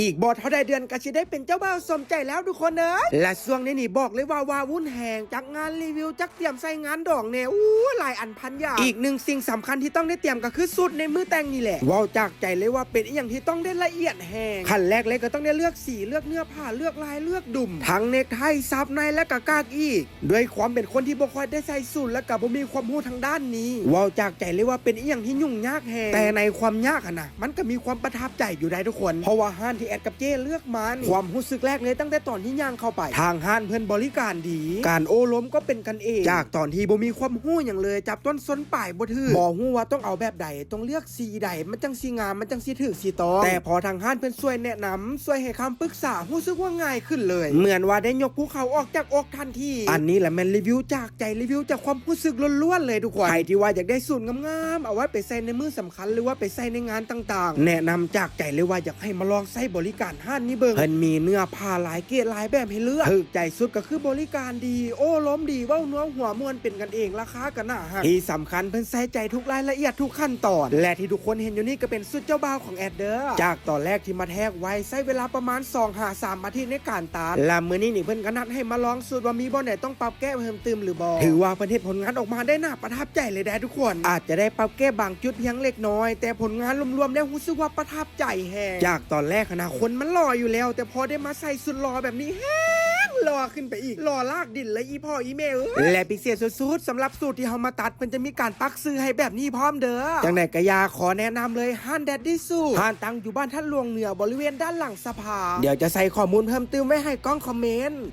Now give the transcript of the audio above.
อีกบอเท่าใดเดือนก็จะได้เป็นเจ้าบ่าวสมใจแล้วทุกคนเนอะและช่วงนี้นี่บอกเลยว่าวาวุ่นแหงจากงานรีวิวจากเตรียมใส่งานดอกเนี่ยอู้หลายอันพันอย่างอีกหนึ่งสิ่งสำคัญที่ต้องได้เตรียมก็คือสุดในมือแต่งนี่แหละว้าจากใจเลยว่าเป็นอย่างที่ต้องได้ละเอียดแหงขั้นแรกเลยก็ต้องได้เลือกสีเลือกเนื้อผ้าเลือกลายเลือกดุมทั้งเนคไทซับในและกะกากอีก ด้วยความเป็นคนที่บ่ค่อยได้ใส่สูทและกับบ่มีความรู้ทางด้านนี้ว้าจากใจเลยว่าเป็นอย่างที่ยุ่งยากแหงแต่ในความยากอะนะมันก็มีความประทับใจอยู่ได้ทุกคน เพราะว่าห้านที่แอดกับเจ้เลือกมันความรู้สึกแรกเลยตั้งแต่ตอนที่ย่างเข้าไป ทางห้านเพื่อนบริการดี การโอ้ล้มก็เป็นกันเอง จากตอนที่บ่มีความหู้อย่างเลย จับต้นส้นป่ายบ่ถือบ่หู้ว่าต้องเอาแบบใดต้องเลือกสีใดมันจังสีงามมันจังสีถือสีตองแต่พอทางห้านเพื่อนช่วยแนะนำช่วยให้คำปรึกษารู้สึกว่าง่ายขึ้นเลย เหมือนว่าได้ยกภูเขาออกจากอกทันทีอันนี้แหละแมนรีวิวจากใจรีวิวจากความรู้สึกล้วนๆเลยทุกคนใครที่ว่าอยากได้สูตรงามๆเอาไว้ไปใส่ในมือสำคัญหรือว่าไปใส่ในงานต่าง ๆ แนะนำจากใจเลยว่าอยากให้มาลองใช้บริการห้านนี้เบิ่งเพิ่นมีเนื้อผ้าหลายเกรดหลายแบบให้เลือกถึกใจสุดก็คือบริการดี โอ้ล้มดีเว้านัวหัวมวนเป็นกันเองราคาก็น่าหักที่สำคัญเพิ่นใส่ใจทุกรายละเอียดทุกขั้นตอน และที่ทุกคนเห็นอยู่นี่ก็เป็นสุดเจ้าบ่าวของแอดเดอร์จากตอนแรกที่มาแทกไว้ใช้เวลาประมาณ2หา3อาทิตย์ในการตัดและมื้อนี้นี่เพิ่นก็นัดให้มาลองสูตรว่ามีบ่ไหนต้องปรับแก้เพิ่มเติมหรือบ่ถือว่าเพิ่นเฮ็ดผลงานออกมาได้น่าประทับใจเลยได้ทุกคน อาจจะได้ปรับแก้บางจุดเพียงเล็กน้อย แต่ผลงานรวมๆแล้วรู้สึกว่าประทับใจแฮงจากตอนแรกอะนะคนมันหล่ออยู่แล้ว แต่พอได้มาใส่สุดหล่อแบบนี้แฮงหล่อขึ้นไปอีกหล่อลากดินเลยอีพ่ออีเมลและพิเศษสุดๆสำหรับสูตรที่เฮามาตัดมันจะมีการปักซื้อให้แบบนี้พร้อมเด้อจังไหนกะยาขอแนะนำเลยฮันแดดดี้สูห้านตั้งอยู่บ้านท่านหลวงเหนือบริเวณด้านหลังสภา เดี๋ยวจะใส่ข้อมูลเพิ่มเติมไว้ให้กล้องคอมเมนต์